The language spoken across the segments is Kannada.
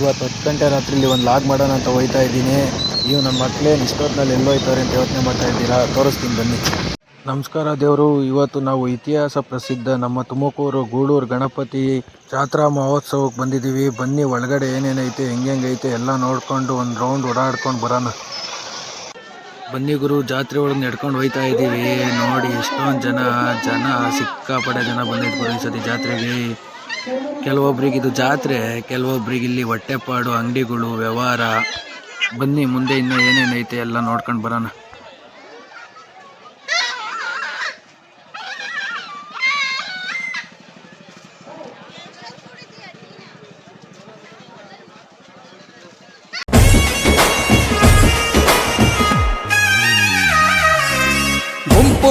ಇವತ್ತು ಹತ್ತು ಗಂಟೆ ರಾತ್ರಿಲಿ ಒಂದು ಲಾಗ್ ಮಾಡೋಣ ಅಂತ ಹೋಯ್ತಾ ಇದ್ದೀನಿ. ನೀವು ನನ್ನ ಮಕ್ಕಳೇ ಇಷ್ಟೊತ್ತಿನಲ್ಲಿ ಎಲ್ಲೋಯ್ತಾರೆ ಅಂತ ಯೋಚನೆ ಮಾಡ್ತಾ ಇದ್ದೀರಾ? ತೋರಿಸ್ತೀನಿ ಬನ್ನಿ. ನಮಸ್ಕಾರ ದೇವರು. ಇವತ್ತು ನಾವು ಇತಿಹಾಸ ಪ್ರಸಿದ್ಧ ನಮ್ಮ ತುಮಕೂರು ಗೂಡೂರು ಗಣಪತಿ ಜಾತ್ರಾ ಮಹೋತ್ಸವಕ್ಕೆ ಬಂದಿದ್ದೀವಿ. ಬನ್ನಿ, ಒಳಗಡೆ ಏನೇನೈತೆ ಹೆಂಗೆಂಗೈತೆ ಎಲ್ಲ ನೋಡ್ಕೊಂಡು ಒಂದು ರೌಂಡ್ ಓಡಾಡ್ಕೊಂಡು ಬರೋಣ. ಬನ್ನಿ ಗುರು, ಜಾತ್ರೆ ಒಳಗೆ ನಡ್ಕೊಂಡು ಹೋಯ್ತಾ ಇದ್ದೀವಿ. ನೋಡಿ, ಎಷ್ಟೊಂದು ಜನ ಜನ ಸಿಕ್ಕಾಪಡೆ ಜನ ಬಂದಿದ್ದು ಈ ಸತಿ ಜಾತ್ರೆಗೆ. ಕೆಲವೊಬ್ರಿಗೆ ಇದು ಜಾತ್ರೆ, ಕೆಲವೊಬ್ರಿಗೆ ಇಲ್ಲಿ ಹೊಟ್ಟೆಪಾಡು, ಅಂಗಡಿಗಳು, ವ್ಯವಹಾರ. ಬನ್ನಿ, ಮುಂದೆ ಇನ್ನೂ ಏನೇನೈತೆ ಎಲ್ಲ ನೋಡ್ಕೊಂಡು ಬರೋಣ. ಗುಂಪು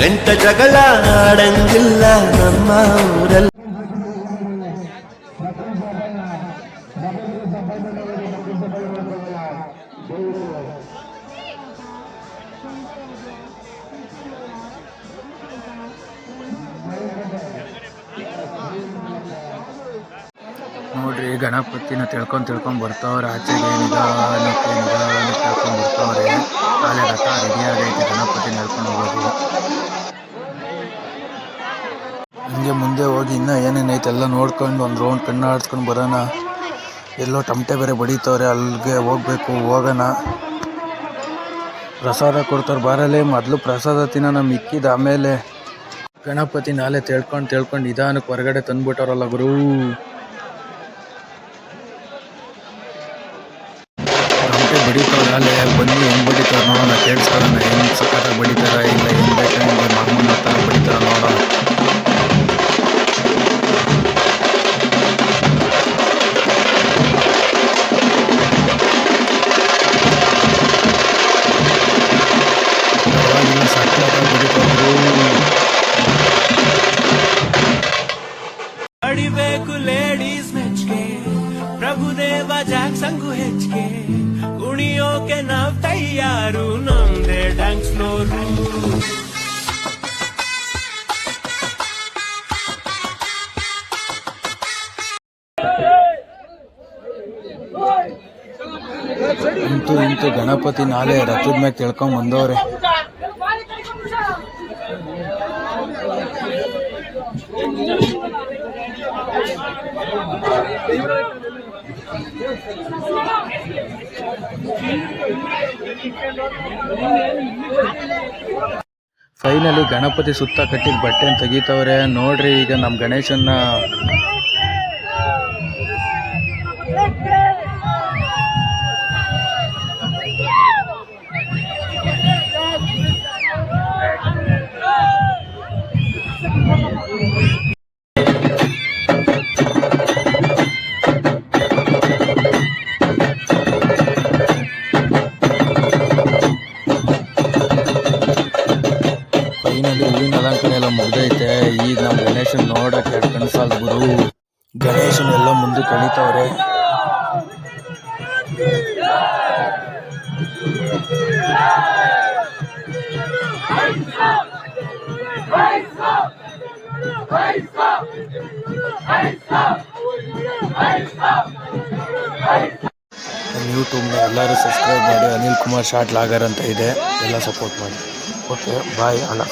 ನೆಂಟ ಜಗಳ ಆಡಂಗಿಲ್ಲ ನಮ್ಮ ಊರಲ್ಲಿ. ನೋಡ್ರಿ, ಗಣಪತಿನ ತಿಳ್ಕೊಂಡು ತಿಳ್ಕೊಂಡು ಬರ್ತಾವ್ರೆ, ಆಚೆಗೆ ನಿಧಾನಕ್ಕೆ ನಿಧಾನಕ್ಕೆ ತಿಳ್ಕೊಂಡು ಬರ್ತಾವ್ರೆ. ಕಾಲೇ ರಥ ರೆಡಿ ಆಗೈತೆ ಗಣಪತಿ ನಡ್ಕೊಂಡು ಹೋಗೋದು. ಹಂಗೆ ಮುಂದೆ ಹೋಗಿ ಇನ್ನೂ ಏನೇನೈತೆ ಎಲ್ಲ ನೋಡ್ಕೊಂಡು ಒಂದು ರೌಂಡ್ ಕಣ್ಣು ಆಡ್ಸ್ಕೊಂಡು ಬರೋಣ. ಎಲ್ಲೋ ಟಮಟೆ ಬೇರೆ ಬಡಿತವ್ರೆ, ಅಲ್ಲಿಗೆ ಹೋಗ್ಬೇಕು, ಹೋಗೋಣ. ಪ್ರಸಾದ ಕೊಡ್ತಾರೆ ಬಾರಲ್ಲೇ ಮೊದಲು ಪ್ರಸಾದ ತಿನ್ನೋಣ, ಮಿಕ್ಕಿದ ಆಮೇಲೆ ಗಣಪತಿ ನಾಳೆ ತಿಳ್ಕೊಂಡು ತಿಳ್ಕೊಂಡು ನಿಧಾನಕ್ಕೆ ಹೊರಗಡೆ ತಂದುಬಿಟ್ಟವ್ರಲ್ಲ ಗುರು. ಟಮಟೆ ಬಡಿತಾವ್ರೆ ಅಲ್ಲೇ ಬನ್ನಿ, ಹೆಂಗೆ ಬಡೀತಾರೆ ನೋಡೋಣ ಕೇಳಿಸ್ಕೊಳ್ಳೋಣ ಸಕ್ಕತ್ತಾಗಿ ಬಡೀತಾರೆ ಬಡಿತಾರ ಕುಣಿಯೋಕೆ ನಾವ್ ತಯ್ಯಾರು ನಮ್ದೇ ಡ್ಯಾನ್ಸ್ ಫ್ಲೋರು ಇಂತೂ ಇಂತೂ ಗಣಪತಿ ನಾಳೆ ರಥದ ಮ್ಯಾಗ ತಿಳ್ಕೊಂಡ್ ಬಂದವ್ರೆ ಫೈನಲಿ ಗಣಪತಿ ಸುತ್ತ ಕಟ್ಟಿದ ಬಟ್ಟೆನ ತೆಗಿತವ್ರೆ. ನೋಡ್ರಿ ಈಗ ನಮ್ಮ ಗಣೇಶನ್ನ ಫೈನಲಿ ಹೂವಿನ ಅಲಂಕಾರ ಎಲ್ಲ ಮುಗ್ದೈತೆ. ಈಗ ನಮ್ಮ ಗಣೇಶನ್ ನೋಡಕ್ಕೆ ಎರಡು ಕನಸಾಲ್ ಗುರು ಗಣೇಶನೆಲ್ಲ ಮುಂದೆ ಕಳೀತವ್ರೆ. ನನ್ನ ಯೂಟ್ಯೂಬ್ನ ಎಲ್ಲರೂ ಸಬ್ಸ್ಕ್ರೈಬ್ ಮಾಡಿ. ಅನಿಲ್ ಕುಮಾರ್ ಶಾರ್ಟ್ ಲಾಗರ್ ಅಂತ ಇದೆ. ಎಲ್ಲ ಸಪೋರ್ಟ್ ಮಾಡಿ. ওকে বাই আলাপ